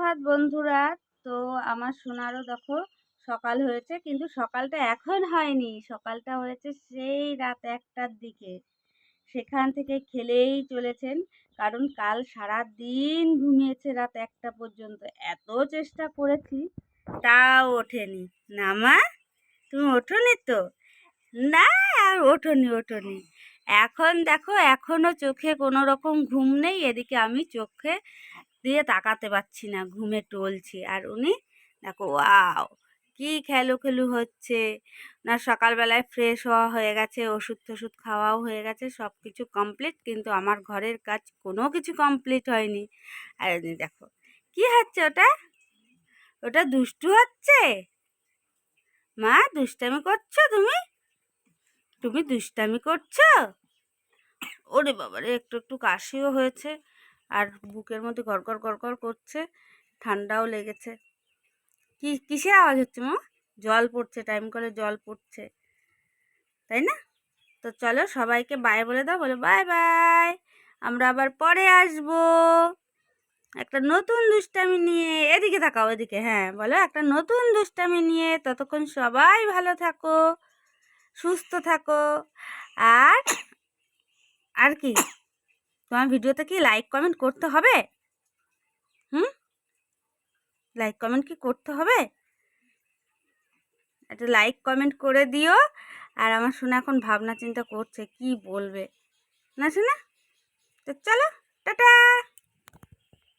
সুপ্রভাত বন্ধুরা। তো আমার সোনারও দেখো সকাল হয়েছে, কিন্তু সকালটা এখন হয়নি। সকালটা হয়েছে সেই রাত একটার দিকে। সেখান থেকে খেলেই চলেছেন, কারণ কাল সারা দিন ঘুমিয়েছে রাত একটা পর্যন্ত। এত চেষ্টা করেছি, তাও ওঠেনি। না মা, তুমি ওঠোনি তো? না, আর ওঠোনি ওঠোনি। এখন দেখো এখনও চোখে কোনো রকম ঘুম নেই, এদিকে আমি চোখে দিয়ে তাকাতে পারছি না, ঘুমে টলছি। আর উনি, দেখো, ওয়াও, কি খেলু খেলু হচ্ছে। না, সকালবেলায় ফ্রেশ হওয়া হয়ে গেছে, ওষুধ টষুধ খাওয়াও হয়ে গেছে সব কিছু কমপ্লিট কিন্তু আমার ঘরের কাজ কোনো কিছু কমপ্লিট হয়নি। আর উনি, দেখো, কি হচ্ছে ওটা? ওটা দুষ্টু হচ্ছে? মা, দুষ্টামি করছ তুমি? তুমি দুষ্টামি করছ? ওরে বাবারে, একটু একটু কাশিও হয়েছে। আর বুকের মধ্যে গড়গড় গড়গড় করছে, ঠান্ডাও লেগেছে। কি, কিসের আওয়াজ হচ্ছে মা? জল পড়ছে টাইম করে জল পড়ছে, তাই না? তো চলো সবাইকে বাই বলে দাও, বলে বাই বাই আমরা আবার পরে আসব। একটা নতুন দুষ্টামি নিয়ে, এদিকে থাকাও এদিকে হ্যাঁ বলো, একটা নতুন দুষ্টামি নিয়ে ততক্ষণ সবাই ভালো থাকো, সুস্থ থাকো। আর আর কি? তোমার ভিডিওতে কি লাইক কমেন্ট করতে হবে? হুম? লাইক কমেন্ট কি করতে হবে? একটা লাইক কমেন্ট করে দিও। আর আমার শোনা এখন ভাবনা চিন্তা করছে, কি বলবে? না শোনা তো চলো।